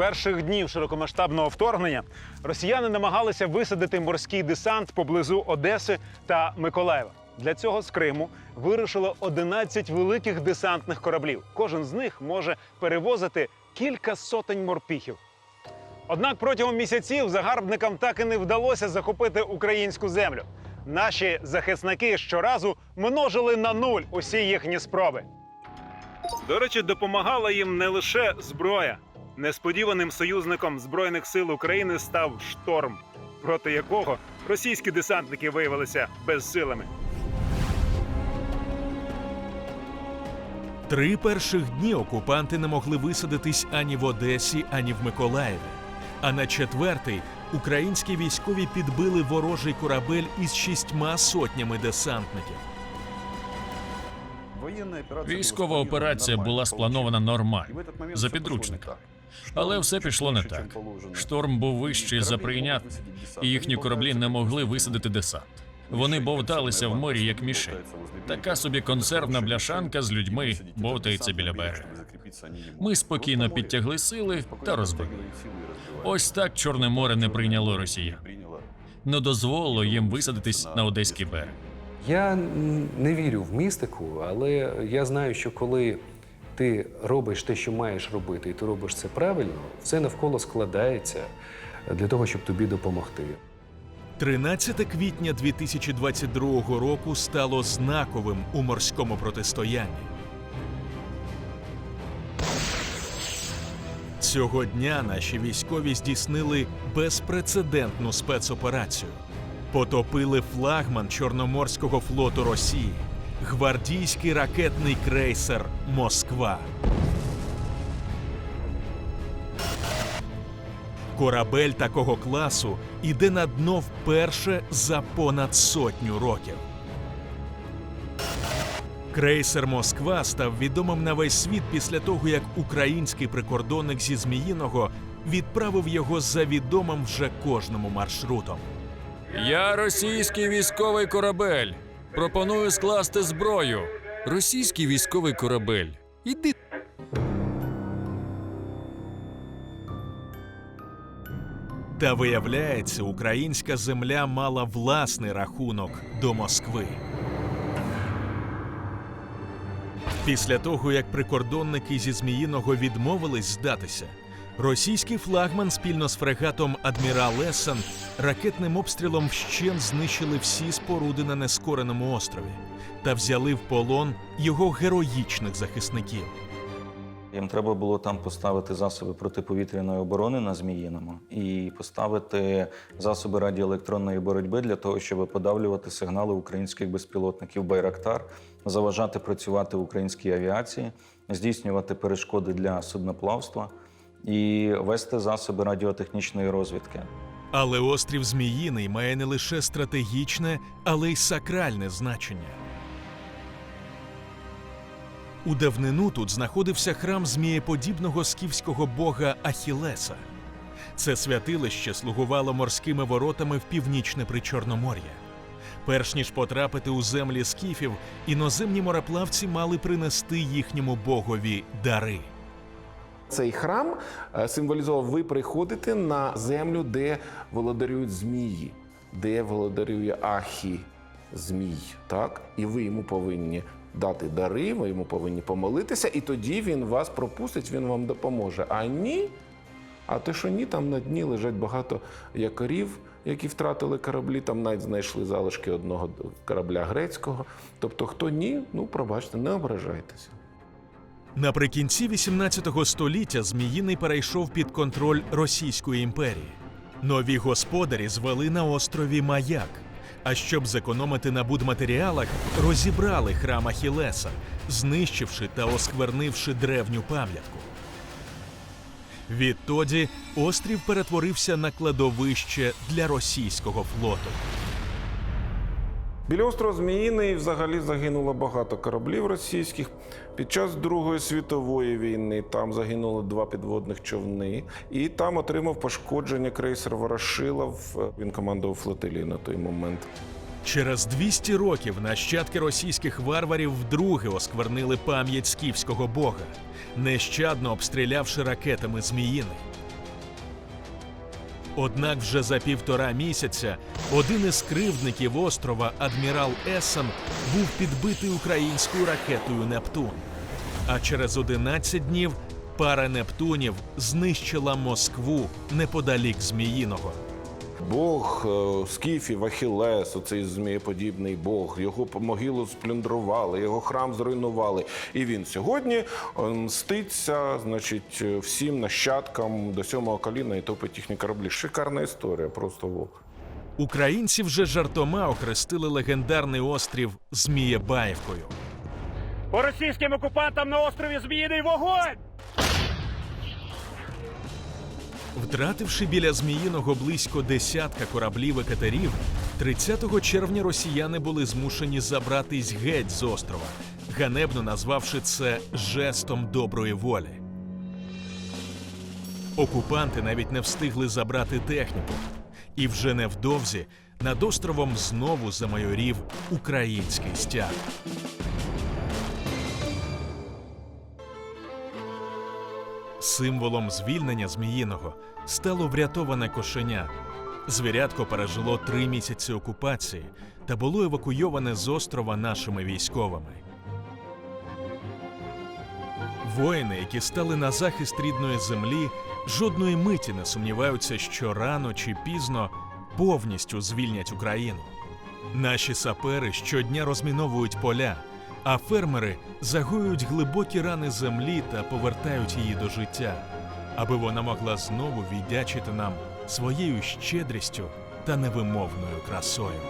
перших днів широкомасштабного вторгнення росіяни намагалися висадити морський десант поблизу Одеси та Миколаєва. Для цього з Криму вирушило 11 великих десантних кораблів. Кожен з них може перевозити кілька сотень морпіхів. Однак протягом місяців загарбникам так і не вдалося захопити українську землю. Наші захисники щоразу множили на нуль усі їхні спроби. До речі, допомагала їм не лише зброя. Несподіваним союзником Збройних сил України став шторм, проти якого російські десантники виявилися безсилими. Три перших дні окупанти не могли висадитись ані в Одесі, ані в Миколаєві. А на четвертий українські військові підбили ворожий корабель із шістьма сотнями десантників. Військова операція була спланована нормально за підручника. Але все пішло не так. Шторм був вищий за прийнятний, і їхні кораблі не могли висадити десант. Вони бовталися в морі як мішень. Така собі консервна бляшанка з людьми бовтається біля берега. Ми спокійно підтягли сили та розбили. Ось так Чорне море не прийняло росіян. Не дозволило їм висадитись на одеський берег. Я не вірю в містику, але я знаю, що коли ти робиш те, що маєш робити, і ти робиш це правильно, все навколо складається для того, щоб тобі допомогти. 13 квітня 2022 року стало знаковим у морському протистоянні. Цього дня наші військові здійснили безпрецедентну спецоперацію. Потопили флагман Чорноморського флоту Росії, гвардійський ракетний крейсер Москва. Корабель такого класу іде на дно вперше за понад сотню років. Крейсер Москва став відомим на весь світ після того, як український прикордонник зі Зміїного відправив його за відомим вже кожному маршрутом. Я російський військовий корабель. Пропоную скласти зброю. Російський військовий корабель. Іди. Та виявляється, українська земля мала власний рахунок до Москви. Після того, як прикордонники зі Зміїного відмовились здатися, російський флагман спільно з фрегатом Адмірал Ессен ракетним обстрілом вщен знищили всі споруди на нескореному острові та взяли в полон його героїчних захисників. Їм треба було там поставити засоби протиповітряної оборони на Зміїному і поставити засоби радіоелектронної боротьби для того, щоб подавлювати сигнали українських безпілотників Байрактар, заважати працювати українській авіації, здійснювати перешкоди для судноплавства і вести засоби радіотехнічної розвідки. Але острів Зміїний має не лише стратегічне, але й сакральне значення. У давнину тут знаходився храм змієподібного скіфського бога Ахілеса. Це святилище слугувало морськими воротами в північне Причорномор'я. Перш ніж потрапити у землі скіфів, іноземні мореплавці мали принести їхньому богові дари. Цей храм е, символізував, ви приходите на землю, де володарюють змії, де володарює Ахі змій. Так? І ви йому повинні дати дари, ви йому повинні помолитися, і тоді він вас пропустить, він вам допоможе. А ні. А те, що ні, там на дні лежать багато якорів, які втратили кораблі, там навіть знайшли залишки одного корабля грецького. Тобто, хто ні, ну пробачте, не ображайтеся. Наприкінці 18 століття Зміїний перейшов під контроль Російської імперії. Нові господарі звели на острові маяк. А щоб зекономити на будматеріалах, розібрали храм Ахілеса, знищивши та осквернивши древню пам'ятку. Відтоді острів перетворився на кладовище для російського флоту. Біля острова Зміїний взагалі загинуло багато кораблів російських. Під час Другої світової війни там загинули два підводних човни, і там отримав пошкодження крейсер Ворошилов. Він командував флотилією на той момент. Через 200 років нащадки російських варварів вдруге осквернили пам'ять скіфського бога, нещадно обстрілявши ракетами зміїни. Однак вже за півтора місяця один із кривдників острова адмірал Есен був підбитий українською ракетою Нептун. А через 11 днів пара Нептунів знищила Москву неподалік Зміїного. Бог е, скіфів Ахілес, оцей змієподібний Бог, його могилу сплюндрували, його храм зруйнували. І він сьогодні е, мститься, значить, е, всім нащадкам до сьомого коліна і топить їхні кораблі. Шикарна історія, просто вов. Українці вже жартома охрестили легендарний острів Змієбаївкою. По російським окупантам на острові Зміїний вогонь! Втративши біля Зміїного близько десятка кораблів і катерів, 30 червня росіяни були змушені забратись геть з острова, ганебно назвавши це жестом доброї волі. Окупанти навіть не встигли забрати техніку, і вже невдовзі над островом знову замайорів український стяг. Символом звільнення Зміїного стало врятоване кошеня. Звірятко пережило три місяці окупації та було евакуйоване з острова нашими військовими. Воїни, які стали на захист рідної землі, жодної миті не сумніваються, що рано чи пізно повністю звільнять Україну. Наші сапери щодня розміновують поля, а фермери загоюють глибокі рани землі та повертають її до життя, аби вона могла знову віддячити нам своєю щедрістю та невимовною красою.